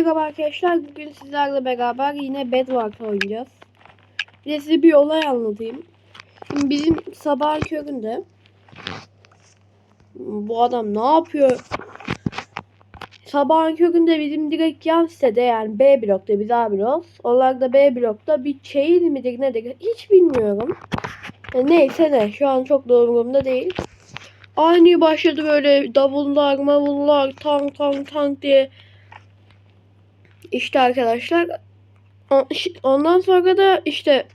Merhaba arkadaşlar. Bugün sizlerle beraber yine Bedwars oynayacağız. Bir size bir olay anlatayım. Şimdi bizim sabah köründe bu adam ne yapıyor? Sabahın köründe bizim direkt yan sitede yani B blokta biz A blok. Onlar da B blokta bir chain midir nedir hiç bilmiyorum. E, neyse ne şu an çok da umurumda değil. Ani başladı böyle davullar mavullar tank tank tank diye işte arkadaşlar ondan sonra da işte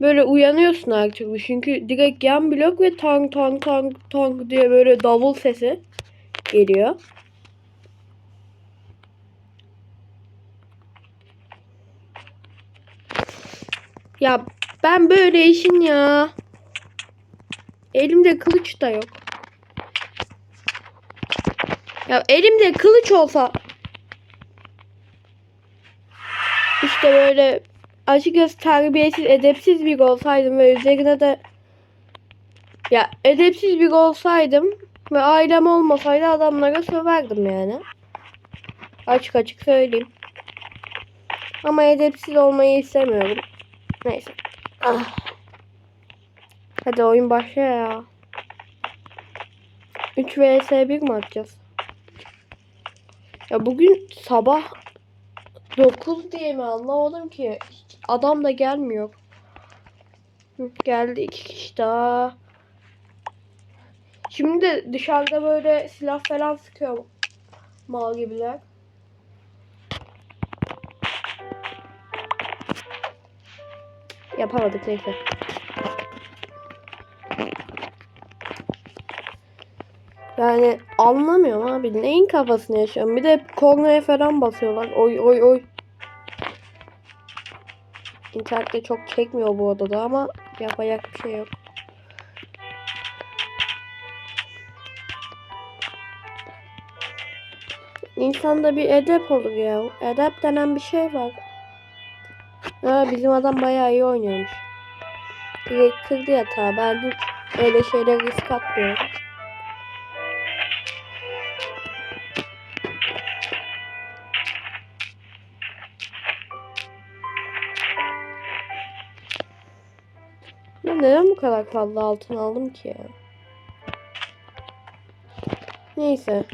böyle uyanıyorsun her türlü. Çünkü direkt yan blok ve tank tank tank tank diye böyle davul sesi geliyor. Ya ben böyle işin ya. Elimde kılıç da yok. Ya elimde kılıç olsa işte böyle açıkçası terbiyesiz, edepsiz bir olsaydım ve üzerine de ya edepsiz bir olsaydım ve ailem olmasaydı adamlara söverdim yani. Açık açık söyleyeyim. Ama edepsiz olmayı istemiyorum. Neyse. Ah. Hadi oyun başla ya. 3 vs 1 mi atacağız? Ya bugün sabah 9 diye mi anlamadım ki. Adam da gelmiyor. Geldi iki kişi daha. Şimdi de dışarıda böyle silah falan sıkıyor mal gibiler. Yapamadık neyse. Yani anlamıyorum abi. Neyin kafasını yaşıyorum? Bir de kornaya falan basıyorlar. Oy oy oy. İnternette çok çekmiyor bu odada ama yapacak bir şey yok. İnsanda bir edep olur ya. Edep denen bir şey var. Ha, bizim adam bayağı iyi oynuyormuş. Direkt kırdı yatağı. Ben hiç öyle şeyler risk atmıyorum. Neden bu kadar fazla altın aldım ki ya? Neyse.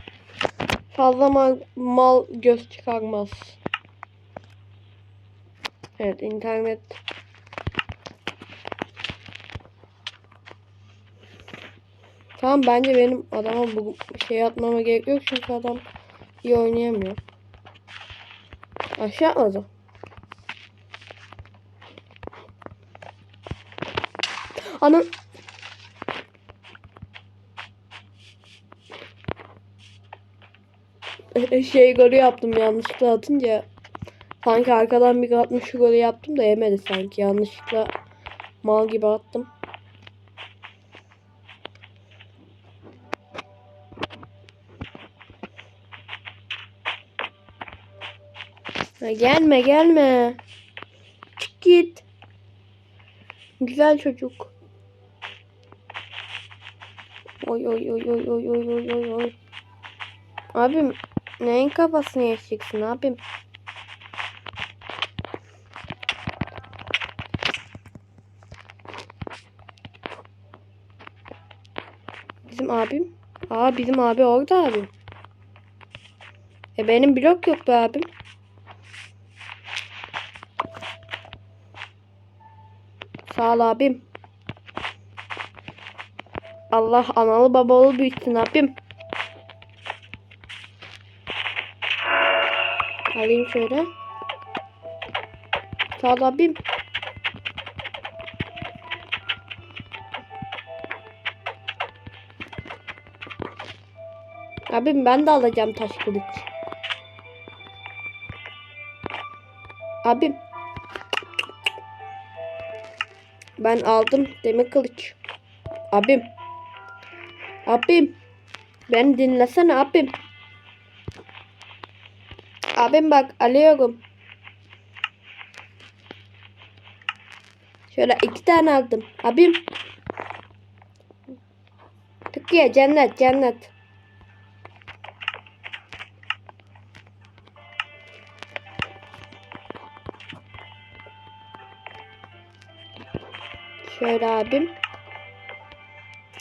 Fazla mal, mal göz çıkarmaz. Evet internet. Tamam bence benim adama bu şey atmama gerek yok çünkü adam iyi oynayamıyor. Aşağı atladı. Ana şey golü yaptım yanlışlıkla atınca sanki arkadan bir atmış şu golü yaptım da yemedi sanki yanlışlıkla mal gibi attım. Gelme gelme. Çık git. Güzel çocuk. Oy oy oy oy oy oy oy oy oy. Abim neyin kafasını yaşayacaksın abim? Bizim abim. Aa bizim abi orada abim. E benim blok yok be abim. Sağ ol abim. Allah analı babalı büyütsün abim. Alayım şöyle. Sağ ol abim. Abim ben de alacağım taş kılıç. Abim. Ben aldım demir kılıç. Abim. Abim. Ben dinlesene abim. Abim bak alıyorum. Şöyle iki tane aldım. Abim. Türkiye cennet cennet. Şöyle abim.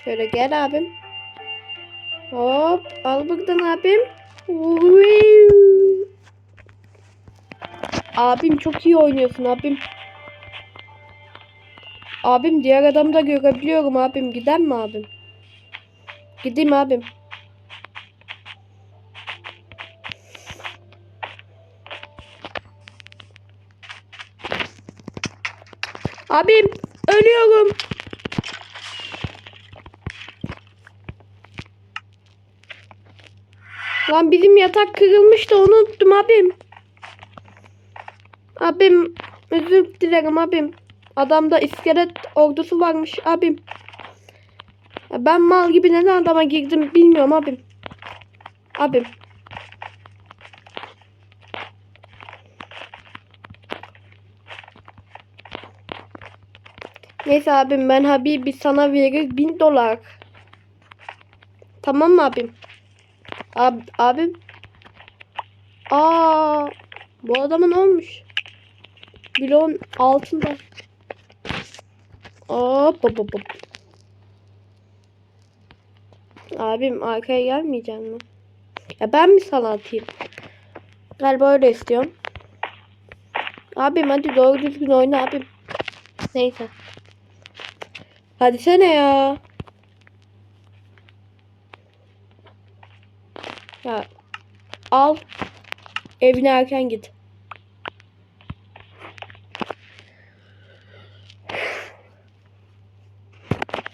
Şöyle gel abim. Hop al buradan abim. Abim çok iyi oynuyorsun abim. Abim diğer adamı da görebiliyorum abim. Giden mi abim? Gideyim abim. Abim ölüyorum. Lan bizim yatak kırılmıştı onu unuttum abim. Abim özür dilerim abim. Adamda iskelet ordusu varmış abim. Ben mal gibi neden adama girdim bilmiyorum abim. Abim. Neyse abim ben Habibi sana verir bin dolar. Tamam mı abim? Ab abim. Aa, bu adama ne olmuş? Bloğun altında. Hop hop. hop. Abim arkaya gelmeyecek mi? Ya ben mi sana atayım? Galiba öyle istiyorum. Abim hadi doğru düzgün oyna abim. Neyse. Hadi sene ya. Ya al. Evine erken git.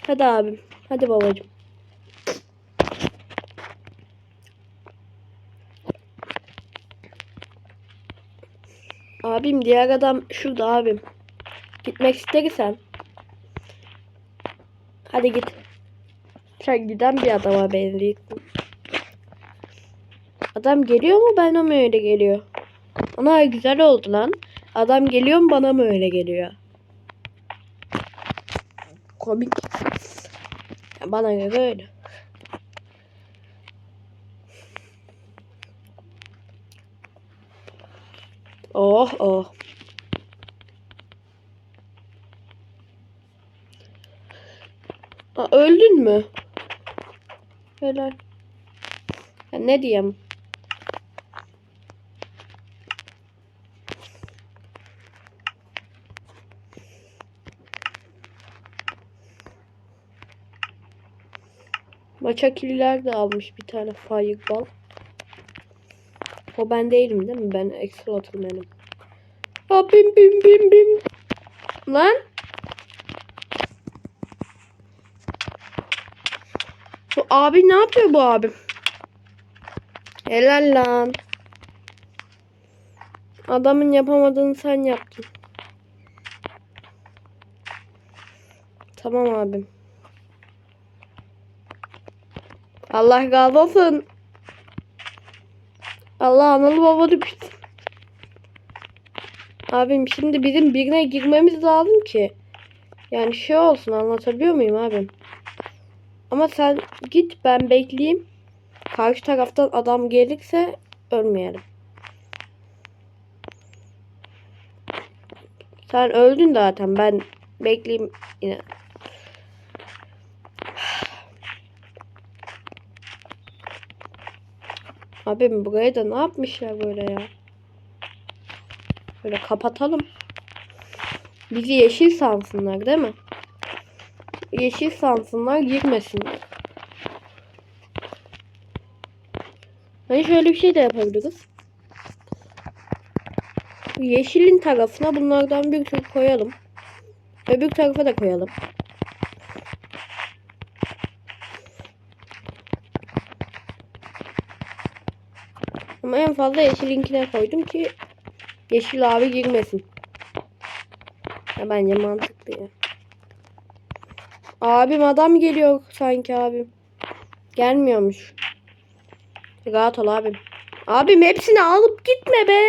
Hadi abim. Hadi babacığım. Abim diğer adam şurada abim. Gitmek istersen. Hadi git. Sen giden bir adama benziyorsun. Adam geliyor mu bana mı öyle geliyor? Ana güzel oldu lan. Adam geliyor mu bana mı öyle geliyor? Komik. Ya bana göre öyle. Oh oh. Aa, öldün mü? Helal. Ya ne diyeyim? Maçakiller de almış bir tane fireball. O ben değilim değil mi? Ben Explot'um benim. Ha bim bim bim bim. Lan. Bu abi ne yapıyor bu abim? Helal lan. Adamın yapamadığını sen yaptın. Tamam abim. Allah razı olsun. Allah analı babalı büyütsün. Abim şimdi bizim birine girmemiz lazım ki. Yani şey olsun anlatabiliyor muyum abim? Ama sen git ben bekleyeyim. Karşı taraftan adam gelirse ölmeyelim. Sen öldün zaten ben bekleyeyim yine. Abim burayı da ne yapmışlar böyle ya? Böyle kapatalım. Bizi yeşil sansınlar değil mi? Yeşil sansınlar girmesinler. Hani şöyle bir şey de yapabiliriz. Yeşilin tarafına bunlardan bir sürü koyalım. Öbür tarafa da koyalım. En fazla yeşilinkine koydum ki yeşil abi girmesin. Ya bence mantıklı ya. Abim adam geliyor sanki abim. Gelmiyormuş. Rahat ol abim. Abim hepsini alıp gitme be.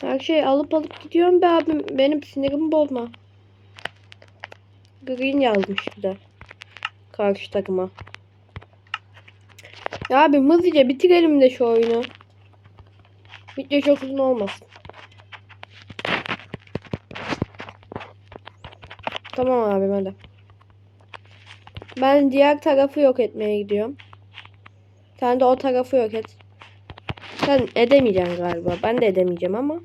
Her şeyi alıp alıp gidiyorum be abim. Benim sinirimi bozma. Green yazmış bir de. Karşı takıma. Ya abi hızlıca bitirelim de şu oyunu. Video çok uzun olmasın. Tamam abi hadi. Ben diğer tarafı yok etmeye gidiyorum. Sen de o tarafı yok et. Sen edemeyeceksin galiba. Ben de edemeyeceğim ama.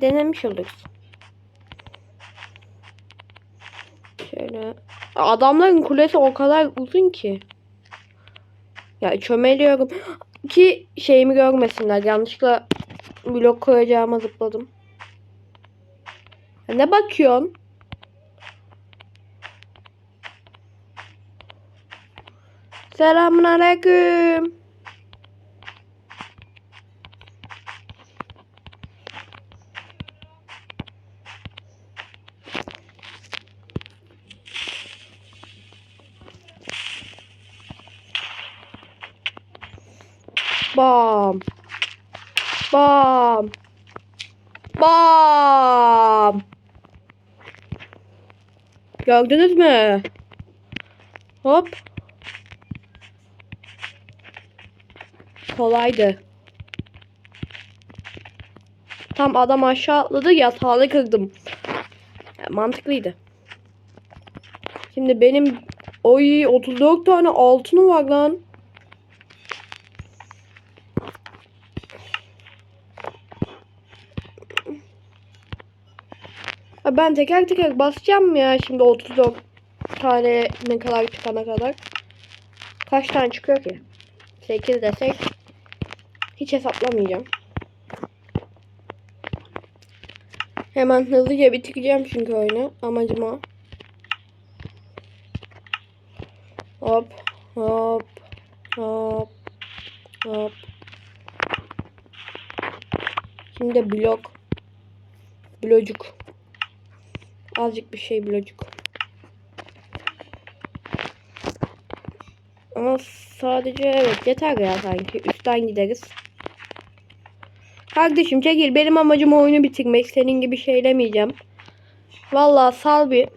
Denemiş oluruz. Şöyle. Adamların kulesi o kadar uzun ki. Ya çömeliyorum. Ki şeyimi görmesinler. Yanlışlıkla blok koyacağıma zıpladım. Ya Ne bakıyorsun? Selamun aleyküm. Bam. Bam. Bam. Gördünüz mü? Hop. Kolaydı. Tam adam aşağı atladı yatağını kırdım. Mantıklıydı. Şimdi benim oy 34 tane altını var lan. Ben teker teker basacağım ya şimdi 34 tane ne kadar çıkana kadar. Kaç tane çıkıyor ki? 8 desek hiç hesaplamayacağım. Hemen hızlıca bitireceğim çünkü oyunu. Amacım o. Hop hop hop hop. Şimdi blok. Blocuk. Azıcık bir şey blocuk. Ama sadece evet yeter ya sanki. Üstten gideriz. Kardeşim çekil. Benim amacım oyunu bitirmek. Senin gibi şeylemeyeceğim. Vallahi sal bir.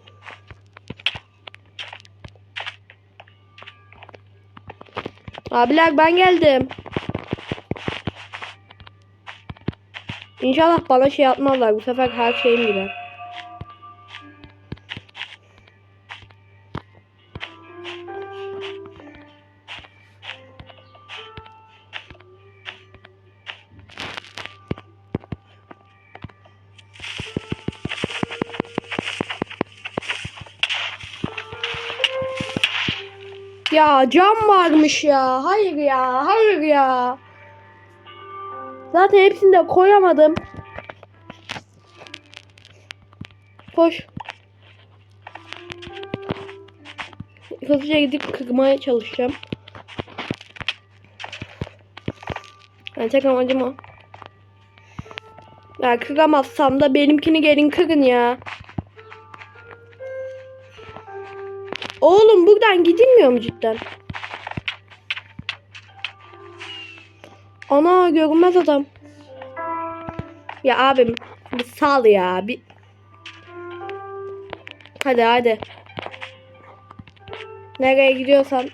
Abiler ben geldim. İnşallah bana şey yapmazlar. Bu sefer her şeyim gider. Ya cam varmış ya. Hayır ya. Hayır ya. Zaten hepsini de koyamadım. Koş. Hızlıca gidip kırmaya çalışacağım. Yani tek amacım o. Ya kıramazsam da benimkini gelin kırın ya. Oğlum buradan gidilmiyor mu cidden? Ana görünmez adam. Ya abim bir sal ya. Bir... Hadi hadi. Nereye gidiyorsan.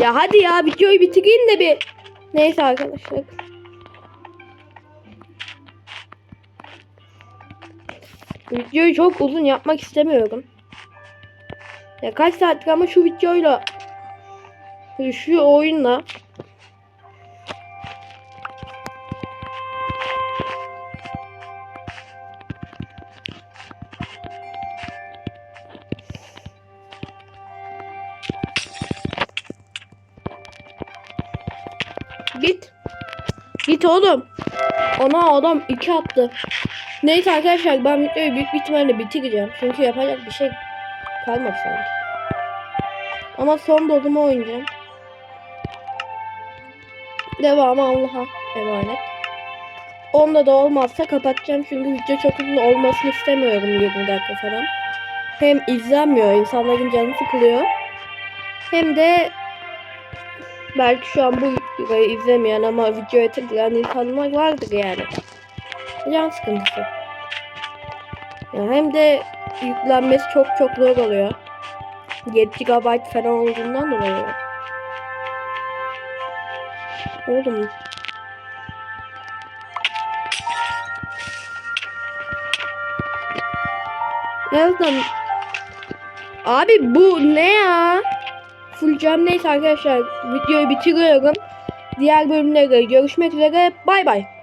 Ya hadi ya videoyu bitireyim de bir. Neyse arkadaşlar. Videoyu çok uzun yapmak istemiyorum. Ya kaç saattir ama şu videoyla şu oyunla Git. Git oğlum. Ana adam iki attı. Neyse arkadaşlar ben videoyu büyük bir ihtimalle bitireceğim. Çünkü yapacak bir şey kalmadı sanki. Ama son dozumu oynayacağım. Devamı Allah'a emanet. Onda da olmazsa kapatacağım çünkü video çok uzun olmasını istemiyorum 20 dakika falan. Hem izlenmiyor, insanların canı sıkılıyor. Hem de belki şu an bu videoyu izlemeyen ama videoya tıklayan insanlar vardır yani. Can sıkıntısı. Yani hem de yüklenmesi çok çok zor oluyor. 7 GB falan olduğundan dolayı. Oğlum. Nereden? Abi bu ne ya? Full cam neyse arkadaşlar videoyu bitiriyorum. Diğer bölümlerde görüşmek üzere. Bay bay.